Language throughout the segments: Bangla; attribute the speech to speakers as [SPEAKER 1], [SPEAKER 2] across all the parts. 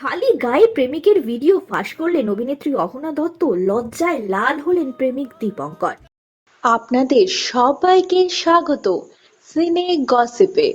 [SPEAKER 1] খালি গায়ে প্রেমিকের ভিডিও ফাঁস করলেন অভিনেত্রী অহনা দত্ত, লজ্জায় লাল হলেন প্রেমিক দীপঙ্কর।
[SPEAKER 2] আপনাদের সবাইকে স্বাগত। সিনে গসিপে।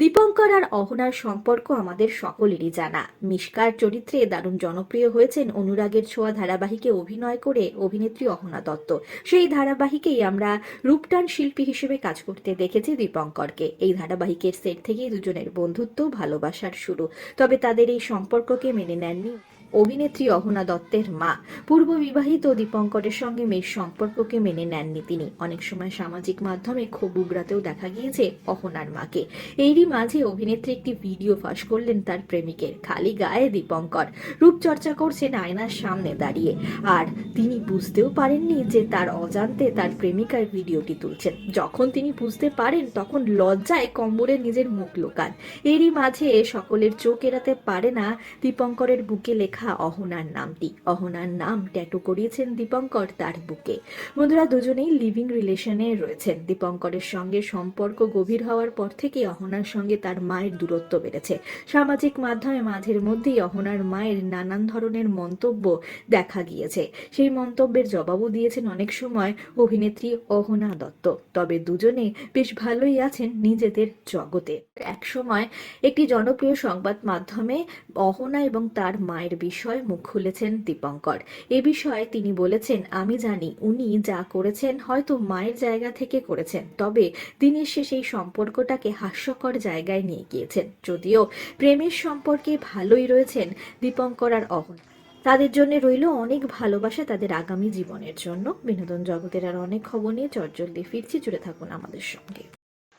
[SPEAKER 1] দীপঙ্কর আর অহনার সম্পর্ক আমাদের সকলেরই জানা। মিসকার চরিত্রে দারুণ জনপ্রিয় হয়েছেন অনুরাগের ছোঁয়া ধারাবাহিকে অভিনয় করে অভিনেত্রী অহনা দত্ত। সেই ধারাবাহিকেই আমরা রূপটান শিল্পী হিসেবে কাজ করতে দেখেছি দীপঙ্করকে। এই ধারাবাহিকের সেট থেকেই দুজনের বন্ধুত্ব, ভালোবাসার শুরু। তবে তাদের এই সম্পর্ককে মেনে নেননি অভিনেত্রী অহনা দত্তের মা। পূর্ব বিবাহিত দীপঙ্করের সঙ্গে মেয়ের সম্পর্ককে মেনে নেননি তিনি। অনেক সময় সামাজিক মাধ্যমে ক্ষোভ উগরাতেও দেখা গিয়েছে অহনার মাকে। এরই মাঝে অভিনেত্রী একটি ভিডিও ফাঁস করলেন তার প্রেমিকের, খালি গায়ে দীপঙ্কর। রূপচর্চা করছেন আয়নার সামনে দাঁড়িয়ে। আর তিনি বুঝতেও পারেননি যে তার অজান্তে তার প্রেমিকার ভিডিওটি তুলছেন। যখন তিনি বুঝতে পারেন, তখন লজ্জায় কম্বরে নিজের মুখ লোকান। এরই মাঝে সকলের চোখ এড়াতে পারে না দীপঙ্করের বুকে লেখা অহনার নামটি। অহনার নাম ট্যাটু করিয়েছেন দীপঙ্কর তার বুকে। বন্ধুরা, দুজনেই লিভিং রিলেশনে রয়েছেন। দীপঙ্করের সঙ্গে সম্পর্ক গভীর হওয়ার পর থেকে অহনার সঙ্গে তার মায়ের দূরত্ব বেড়েছে। সামাজিক মাধ্যমে মাঝের মধ্যেই অহনার মায়ের নানান ধরনের মন্তব্য দেখা গিয়েছে। সেই মন্তব্যের জবাবও দিয়েছেন অনেক সময় অভিনেত্রী অহনা দত্ত। তবে দুজনে বেশ ভালোই আছেন নিজেদের জগতে। এক সময় একটি জনপ্রিয় সংবাদ মাধ্যমে অহনা এবং তার মায়ের বিষয়ে মুখ খুলেছেন দীপঙ্কর। এ বিষয়ে তিনি বলেছেন, আমি জানি উনি যা করেছেন হয়তো মায়ের জায়গা থেকে করেছেন, তবে দিনের শেষে এই সম্পর্কটাকে হাস্যকর জায়গায় নিয়ে গিয়েছেন। যদিও প্রেমের সম্পর্কে ভালোই রয়েছেন দীপঙ্কর আর অহনা। তাদের জন্য রইল অনেক ভালোবাসা তাদের আগামী জীবনের জন্য। বিনোদন জগতের আর অনেক খবর নিয়ে চটজলদি ফিরছি। জুড়ে থাকুন আমাদের সঙ্গে।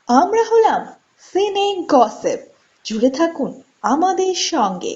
[SPEAKER 2] আমরা হলাম সিনে গসিপ জুড়ে থাকুন আমাদের সঙ্গে।